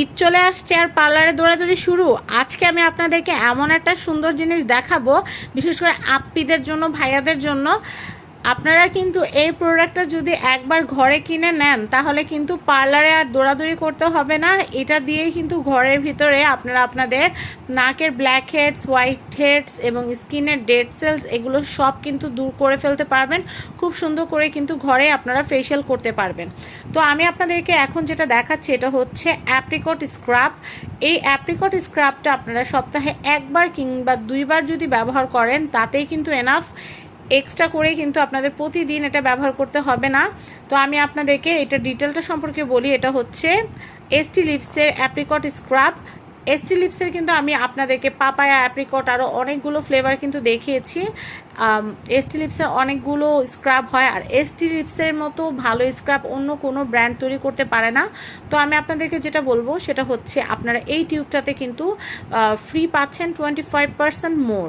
ঈদ চলে আসছে আর পার্লারে দৌড়াদৌড়ি শুরু? আজকে আমি আপনাদেরকে এমন একটা সুন্দর জিনিস দেখাবো, বিশেষ করে আপ্পিদের জন্য, ভাইয়াদের জন্য। আপনারা কিন্তু এই প্রোডাক্টটা যদি একবার ঘরে কিনে নেন, তাহলে কিন্তু পার্লারে আর দৌড়াদৌড়ি করতে হবে না। এটা দিয়েই কিন্তু ঘরের ভিতরে আপনারা আপনাদের নাকের ব্ল্যাক হেডস হোয়াইট হেডস এবং স্কিনের ডেড সেলস এগুলো সব কিন্তু দূর করে ফেলতে পারবেন। খুব সুন্দর করে কিন্তু ঘরে আপনারা ফেশিয়াল করতে পারবেন। তো আমি আপনাদেরকে এখন যেটা দেখাচ্ছি, এটা হচ্ছে অ্যাপ্রিকট স্ক্রাব এই অ্যাপ্রিকট স্ক্রাবটা আপনারা সপ্তাহে একবার কিংবা দুইবার যদি ব্যবহার করেন, তাতেই কিন্তু এনাফ এক্সট্রা করে কিন্তু আপনাদের প্রতিদিন এটা ব্যবহার করতে হবে না। তো আমি আপনাদেরকে এটা ডিটেলটা সম্পর্কে বলি, এটা হচ্ছে এসটি লিপসের অ্যাপ্রিকট স্ক্রাব এসটি লিপসের কিন্তু আমি আপনাদেরকে পাপায়া অ্যাপ্রিকট আরও অনেকগুলো ফ্লেভার কিন্তু দেখিয়েছি। এসটি লিপসের অনেকগুলো স্ক্রাব হয় আর এসটি লিপসের মতো ভালো স্ক্রাব অন্য কোনো ব্র্যান্ড তৈরি করতে পারে না। তো আমি আপনাদেরকে যেটা বলব, সেটা হচ্ছে আপনারা এই টিউবটাতে কিন্তু ফ্রি পাচ্ছেন টোয়েন্টি ফাইভ পার্সেন্ট মোর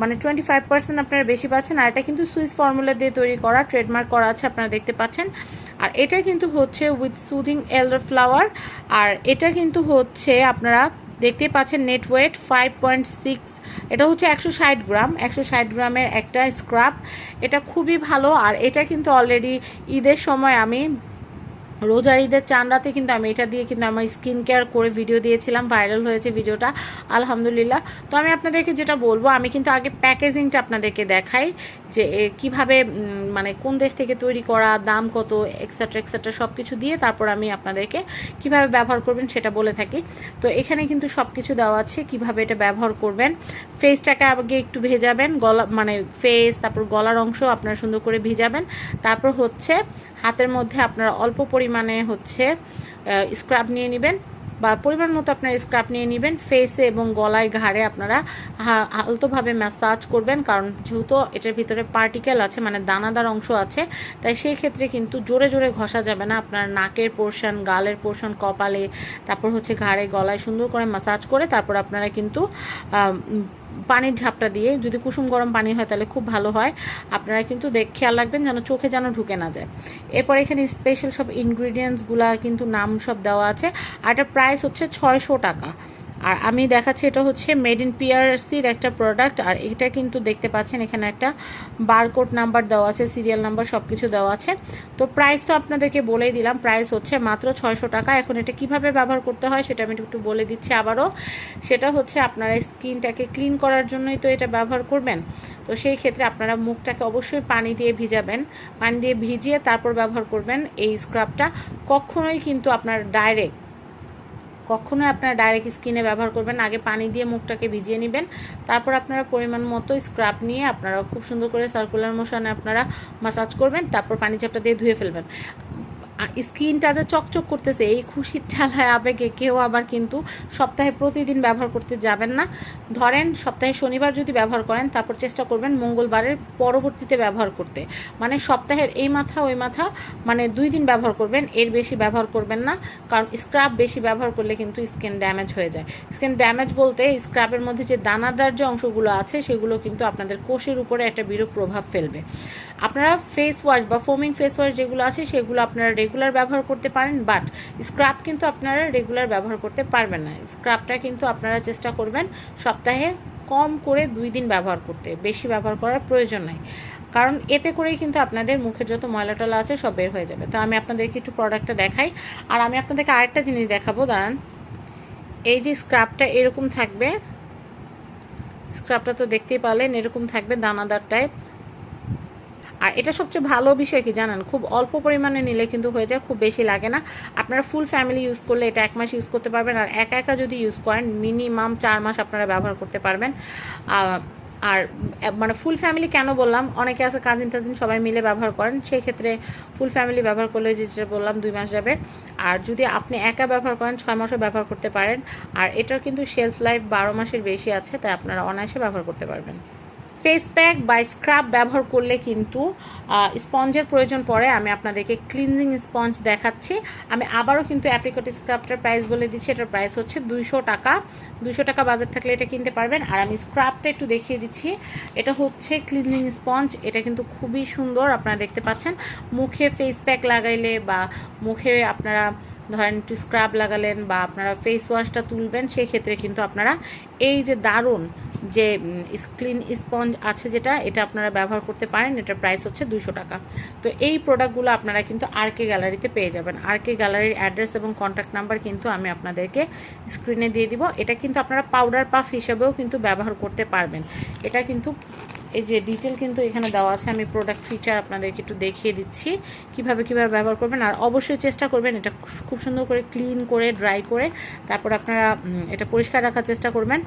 মানে টোয়েন্টি ফাইভ পার্সেন্ট আপনারা বেশি পাচ্ছেন, আর এটা কিন্তু সুইস ফর্মুলা দিয়ে তৈরি করা ট্রেডমার্ক করা আছে, আপনারা দেখতে পাচ্ছেন। আর এটা কিন্তু হচ্ছে উইথ সুদিং এল্ডার ফ্লাওয়ার আর এটা কিন্তু হচ্ছে আপনারা দেখতে পাচ্ছেন net weight five point six এটা হচ্ছে একশো ষাট গ্রাম, একশো ষাট গ্রামের একটা স্ক্রাব এটা খুবই ভালো, আর এটা কিন্তু অলরেডি ঈদের সময় আমি রোজার ঈদের চান রাতে কিন্তু আমি এটা দিয়ে কিন্তু আমার স্কিন কেয়ার করে ভিডিও দিয়েছিলাম ভাইরাল হয়েছে ভিডিওটা, আলহামদুলিল্লাহ। তো আমি আপনাদেরকে যেটা বলব, আমি কিন্তু আগে প্যাকেজিংটা আপনাদেরকে দেখাই, যে কীভাবে মানে কোন দেশ থেকে তৈরি করা, দাম কত এক্সেট্রা এক্সেট্রা সব কিছু দিয়ে তারপর আমি আপনাদেরকে কীভাবে ব্যবহার করবেন সেটা বলে থাকি। তো এখানে কিন্তু সব কিছু দেওয়া আছে, কীভাবে এটা ব্যবহার করবেন। ফেসটাকে আগে একটু ভেজাবেন, গলা মানে ফেস তারপর গলার অংশ আপনারা সুন্দর করে ভেজাবেন। তারপর হচ্ছে হাতের মধ্যে আপনারা অল্প পরিমাণে হচ্ছে স্ক্রাব নিয়ে নেবেন বা পরিমাণ মতো আপনারা স্ক্রাব নিয়ে নেবেন। ফেসে এবং গলায় ঘাড়ে আপনারা আলতোভাবে ম্যাসাজ করবেন, কারণ যেহেতু এটার ভিতরে পার্টিকেল আছে মানে দানাদার অংশ আছে, তাই সেই ক্ষেত্রে কিন্তু জোরে জোরে ঘষা যাবে না। আপনার নাকের পোর্শন গালের পোর্শন কপালে, তারপর হচ্ছে ঘাড়ে, গলায় সুন্দর করে ম্যাসাজ করে তারপর আপনারা কিন্তু পানির ঝাপটা দিয়ে যদি কুসুম গরম পানি হয় তাহলে খুব ভালো হয়। আপনারা কিন্তু দেখ খেয়াল রাখবেন যেন চোখে যেন ঢুকে না যায়। এরপর এখানে স্পেশাল সব ইনগ্রিডিয়েন্টসগুলো কিন্তু নাম সব দেওয়া আছে। আর এটার প্রাইস হচ্ছে ছয়শো টাকা। আর আমি দেখাচ্ছি এটা হচ্ছে মেড ইন পিআরসির একটা প্রোডাক্ট আর এটা কিন্তু দেখতে পাচ্ছেন, এখানে একটা বারকোড নাম্বার দেওয়া আছে সিরিয়াল নাম্বার সব কিছু দেওয়া আছে। তো প্রাইস তো আপনাদেরকে বলেই দিলাম প্রাইস হচ্ছে মাত্র ছয়শো টাকা। এখন এটা কীভাবে ব্যবহার করতে হয় সেটা আমি একটু বলে দিচ্ছি আবারও। সেটা হচ্ছে আপনারা স্কিনটাকে ক্লিন করার জন্যই তো এটা ব্যবহার করবেন। তো সেই ক্ষেত্রে আপনারা মুখটাকে অবশ্যই পানি দিয়ে ভিজাবেন। পানি দিয়ে ভিজিয়ে তারপর ব্যবহার করবেন এই স্ক্রাবটা কখনোই কিন্তু আপনার ডাইরেক্ট কখনোই আপনারা ডাইরেক্ট স্কিনে ব্যবহার করবেন আগে পানি দিয়ে মুখটাকে ভিজিয়ে নেবেন। তারপর আপনারা পরিমাণ মতো স্ক্রাব নিয়ে আপনারা খুব সুন্দর করে সার্কুলার মোশনে আপনারা মাসাজ করবেন। তারপর পানি চাপটা দিয়ে ধুয়ে ফেলবেন। স্কিনটা যে চকচক করতেছে, এই খুশির ঠেলায় আবেগে কেউ আবার কিন্তু সপ্তাহে প্রতিদিন ব্যবহার করতে যাবেন না। ধরেন, সপ্তাহে শনিবার যদি ব্যবহার করেন, তারপর চেষ্টা করবেন মঙ্গলবারের পরবর্তীতে ব্যবহার করতে। মানে সপ্তাহের এই মাথা, ওই মাথা মানে দুই দিন ব্যবহার করবেন, এর বেশি ব্যবহার করবেন না। কারণ স্ক্রাব বেশি ব্যবহার করলে কিন্তু স্কিন ড্যামেজ হয়ে যায়। স্কিন ড্যামেজ বলতে স্ক্রাবের মধ্যে যে দানাদার যে অংশগুলো আছে, সেগুলো কিন্তু আপনাদের কোষের উপরে একটা বিরূপ প্রভাব ফেলবে। আপনারা ফেস ওয়াশ বা ফোমিং ফেস ওয়াশ যেগুলো আছে, সেগুলো আপনারা রেগুলার ব্যবহার করতে পারেন বাট স্ক্রাব কিন্তু আপনারা রেগুলার ব্যবহার করতে পারবেন না। স্ক্রাবটা কিন্তু আপনারা চেষ্টা করবেন সপ্তাহে কম করে দুই দিন ব্যবহার করতে, বেশি ব্যবহার করার প্রয়োজন নাই। কারণ এতে করেই কিন্তু আপনাদের মুখে যত ময়লা টলা আছে সব বের হয়ে যাবে। তো আমি আপনাদেরকে একটু প্রোডাক্টটা দেখাই। আর আমি আপনাদেরকে আরেকটা জিনিস দেখাবো, দাঁড়ান। এই যে স্ক্রাবটা এরকম থাকবে। স্ক্রাবটা তো দেখতেই পারলেন, এরকম থাকবে দানাদার টাইপ আর এটা সবচেয়ে ভালো বিষয় কি জানেন? খুব অল্প পরিমাণে নিলে কিন্তু হয়ে যায়, খুব বেশি লাগে না। আপনারা ফুল ফ্যামিলি ইউজ করলে এটা এক মাস ইউজ করতে পারবেন আর একা একা যদি ইউজ করেন মিনিমাম চার মাস আপনারা ব্যবহার করতে পারবেন। আর মানে ফুল ফ্যামিলি কেন বললাম? অনেকে আছে কাজিন টাজিন সবাই মিলে ব্যবহার করেন। সেই ক্ষেত্রে ফুল ফ্যামিলি ব্যবহার করলে যেটা বললাম, দুই মাস যাবে। আর যদি আপনি একা ব্যবহার করেন, ছয় মাসও ব্যবহার করতে পারেন। আর এটার কিন্তু শেলফ লাইফ বারো মাসের বেশি আছে, তাই আপনারা অনায়াসে ব্যবহার করতে পারবেন। ফেস প্যাক বা স্ক্রাব ব্যবহার করলে কিন্তু স্পঞ্জের প্রয়োজন পড়ে। আমি আপনাদেরকে ক্লিনজিং স্পঞ্জ দেখাচ্ছি। আমি আবারও কিন্তু অ্যাপ্রিকট স্ক্রাবটার প্রাইস বলে দিচ্ছি। এটার প্রাইস হচ্ছে দুইশো টাকা। দুইশো টাকা বাজার থাকলে এটা কিনতে পারবেন। আর আমি স্ক্রাবটা একটু দেখিয়ে দিচ্ছি। এটা হচ্ছে ক্লিনজিং স্পঞ্জ এটা কিন্তু খুবই সুন্দর, আপনারা দেখতে পাচ্ছেন। মুখে ফেস প্যাক লাগাইলে বা মুখে আপনারা ধরেন একটু স্ক্রাব লাগালেন বা আপনারা ফেস ওয়াশটা তুলবেন সেই ক্ষেত্রে কিন্তু আপনারা এই যে দারুণ যে স্ক্রিন স্পঞ্জ আছে যেটা, এটা আপনারা ব্যবহার করতে পারেন, এটার প্রাইস হচ্ছে দুশো টাকা। তো এই প্রোডাক্টগুলো আপনারা কিন্তু আর কে গ্যালারিতে পেয়ে যাবেন। আর কে গ্যালারির অ্যাড্রেস এবং কন্ট্যাক্ট নাম্বার কিন্তু আমি আপনাদেরকে স্ক্রিনে দিয়ে দিব। এটা কিন্তু আপনারা পাউডার পাফ হিসেবেও কিন্তু ব্যবহার করতে পারবেন। এটা কিন্তু এই যে ডিটেল কিন্তু এখানে দেওয়া আছে, আমি প্রোডাক্ট ফিচার আপনাদেরকে একটু দেখিয়ে দিচ্ছি, কীভাবে কীভাবে ব্যবহার করবেন, আর অবশ্যই চেষ্টা করবেন এটা খুব সুন্দর করে ক্লিন করে ড্রাই করে, তারপর আপনারা এটা পরিষ্কার রাখার চেষ্টা করবেন।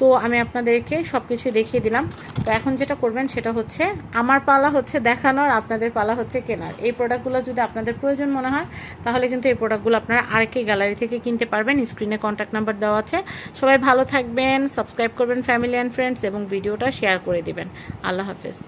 তো আমি আপনাদেরকে সব কিছুই দেখিয়ে দিলাম। তো এখন যেটা করবেন সেটা হচ্ছে, আমার পালা হচ্ছে দেখানোর আপনাদের পালা হচ্ছে কেনার। এই প্রোডাক্টগুলো যদি আপনাদের প্রয়োজন মনে হয়, তাহলে কিন্তু এই প্রোডাক্টগুলো আপনারা আরেকই গ্যালারি থেকে কিনতে পারবেন। স্ক্রিনে কন্ট্যাক্ট নাম্বার দেওয়া আছে। সবাই ভালো থাকবেন সাবস্ক্রাইব করবেন ফ্যামিলি অ্যান্ড ফ্রেন্ডস এবং ভিডিওটা শেয়ার করে দিবেন। আল্লাহ হাফেজ।